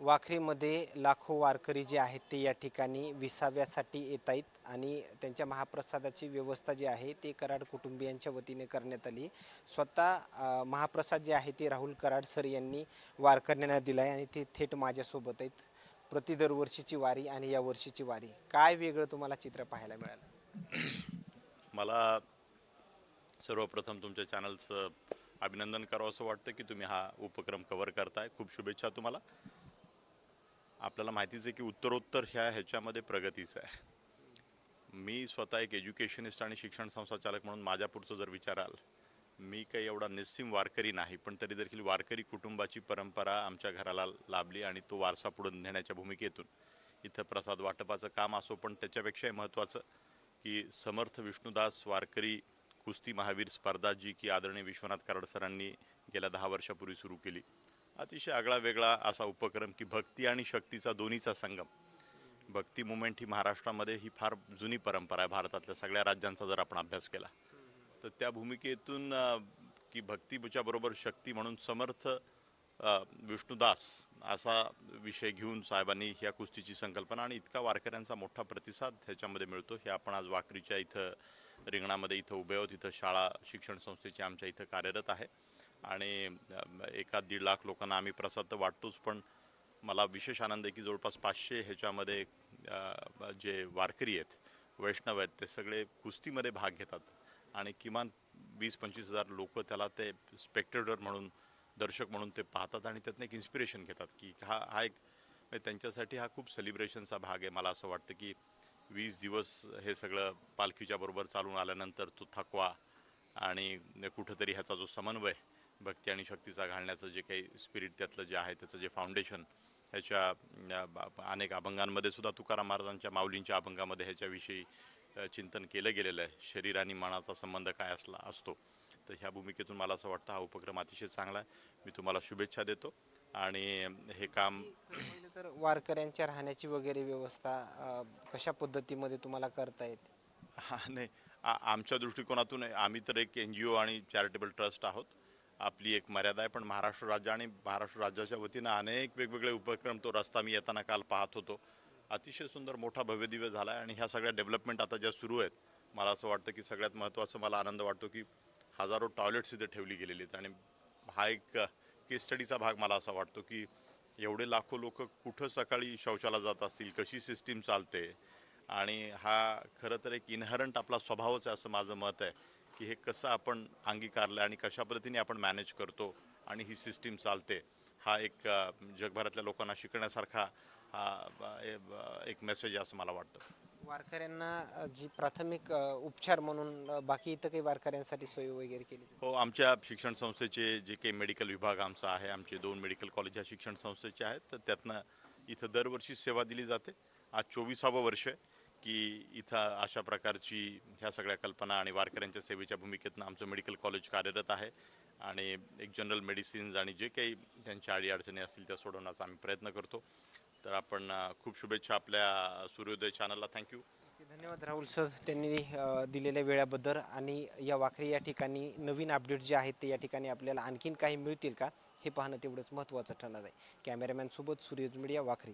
वाखरीमध्ये लाखो वारकरी जे आहेत ते या ठिकाणी विसाव्यासाठी येत आहेत आणि त्यांच्या महाप्रसादाची व्यवस्था जी आहे ते कराड कुटुंबियांच्या वतीने करण्यात आली. स्वतः महाप्रसाद जे आहे ते राहुल कराड सर यांनी वारकऱ्यांना दिला आहे आणि ते थेट माझ्यासोबत आहेत. प्रति दरवर्षीची वारी आणि या वर्षीची वारी. काय वेगळं तुम्हाला चित्र पाहायला मिळालं? मला सर्वप्रथम तुमच्या चॅनलचं अभिनंदन करावं असं वाटतं की तुम्ही हा उपक्रम कव्हर करताय. खूप शुभेच्छा तुम्हाला. आपल्याला माहितीच आहे की उत्तरोत्तर ह्या ह्याच्यामध्ये प्रगतीच आहे. मी स्वतः एक एज्युकेशनिस्ट आणि शिक्षण संस्थाचालक म्हणून माझ्या पुढचं जर विचाराल मी काही एवढा निस्सीम वारकरी नाही पण तरी देखील वारकरी कुटुंबाची परंपरा आमच्या घराला लाभली आणि तो वारसा पुढे नेण्याच्या भूमिकेतून. इथं प्रसाद वाटपाचं काम असो पण त्याच्यापेक्षाही महत्त्वाचं की समर्थ विष्णुदास वारकरी कुस्ती महावीर स्पर्धा जी की आदरणीय विश्वनाथ कराड सरांनी गेल्या दहा वर्षापूर्वी सुरू केली. अतिशय आगळा वेगळा असा उपक्रम की भक्ती आणि शक्तीचा दोन्हीचा संगम. भक्ती मुवमेंट ही महाराष्ट्रामध्ये ही फार जुनी परंपरा आहे. भारतातल्या सगळ्या राज्यांचा जर आपण अभ्यास केला तर त्या भूमिकेतून की भक्तीच्या बरोबर शक्ती म्हणून समर्थ विष्णुदास असा विषय घेऊन साहेबांनी ह्या कुस्तीची संकल्पना आणि इतका वारकऱ्यांचा मोठा प्रतिसाद ह्याच्यामध्ये मिळतो. हे आपण आज वाकरीच्या इथं रिंगणामध्ये इथं उभे आहोत. इथं शाळा शिक्षण संस्थेची आमच्या इथं कार्यरत आहे. आणि एका दीड लाख लोकांना आम्ही प्रसाद तर वाटतोच पण मला विशेष आनंद आहे की जवळपास पाचशे ह्याच्यामध्ये जे वारकरी आहेत वैष्णव आहेत ते सगळे कुस्तीमध्ये भाग घेतात. आणि किमान वीस पंचवीस हजार लोक त्याला ते स्पेक्टेटर म्हणून दर्शक म्हणून ते पाहतात आणि त्यातनं एक इन्स्पिरेशन घेतात की हा हा एक म्हणजे त्यांच्यासाठी हा खूप सेलिब्रेशनचा भाग आहे. मला असं वाटतं की वीस दिवस हे सगळं पालखीच्या बरोबर चालून आल्यानंतर तो थकवा आणि कुठंतरी ह्याचा जो समन्वय भक्ती आणि शक्तीचा घालण्याचं जे काही स्पिरिट त्यातलं जे आहे त्याचं जे फाउंडेशन ह्याच्या अनेक अभंगांमध्ये सुद्धा तुकाराम महाराजांच्या माऊलींच्या अभंगामध्ये ह्याच्याविषयी चिंतन केलं गेलेलं आहे. शरीर आणि मनाचा संबंध काय असला असतो. तर ह्या भूमिकेतून मला असं वाटतं हा उपक्रम अतिशय चांगला आहे. मी तुम्हाला शुभेच्छा देतो. आणि हे काम तर वारकऱ्यांच्या राहण्याची वगैरे व्यवस्था कशा पद्धतीमध्ये तुम्हाला करता येते? हा नाही. आमच्या दृष्टिकोनातून आम्ही तर एक एन जी ओ आणि चॅरिटेबल ट्रस्ट आहोत. आपली एक मर्यादा आहे पण महाराष्ट्र राज्य आणि महाराष्ट्र राज्याच्या वतीनं अनेक वेगवेगळे उपक्रम तो रस्ता मी येताना काल पाहत होतो. अतिशय सुंदर मोठा भव्यदिव्य झाला आहे आणि ह्या सगळ्या डेव्हलपमेंट आता ज्या सुरू आहेत मला असं वाटतं की सगळ्यात महत्त्वाचं मला आनंद वाटतो की हजारो टॉयलेट्स इथे ठेवली गेलेली आहेत. आणि हा एक केस स्टडीचा भाग मला असा वाटतो की एवढे लाखो लोक कुठं सकाळी शौचाला जात असतील कशी सिस्टीम चालते? आणि हा खरं तर एक इनहरंट आपला स्वभावच आहे असं माझं मत आहे. की हे कसं आपण अंगीकारलं आणि कशा पद्धतीने आपण मॅनेज करतो आणि ही सिस्टीम चालते हा एक जगभरातल्या लोकांना शिकण्यासारखा हा एक मेसेज आहे असं मला वाटतं. वारकऱ्यांना जी प्राथमिक उपचार म्हणून बाकी इथं काही वारकऱ्यांसाठी सोय वगैरे केली. हो आमच्या शिक्षण संस्थेचे जे काही मेडिकल विभाग आमचा आहे आमचे दोन मेडिकल कॉलेज ह्या शिक्षण संस्थेचे आहेत तर त्यातनं इथं दरवर्षी सेवा दिली जाते. आज चोवीसावं वर्ष आहे. की इथं अशा प्रकारची ह्या सगळ्या कल्पना आणि वारकऱ्यांच्या सेवेच्या भूमिकेतनं आमचं मेडिकल कॉलेज कार्यरत आहे आणि एक जनरल मेडिसिन्स आणि जे काही त्यांच्या अडीअडचणी असतील त्या सोडवण्याचा आम्ही प्रयत्न करतो. तर आपण खूप शुभेच्छा आपल्या सूर्योदय चॅनलला. थँक्यू धन्यवाद राहुल सर त्यांनी दिलेल्या वेळाबद्दल आणि या वाखरी या ठिकाणी नवीन अपडेट जे आहेत ते या ठिकाणी आपल्याला आणखीन काही मिळतील का हे पाहणं तेवढंच महत्त्वाचं ठरणार आहे. कॅमेरामॅनसोबत सूर्योज सूर्यज मीडिया वाखरी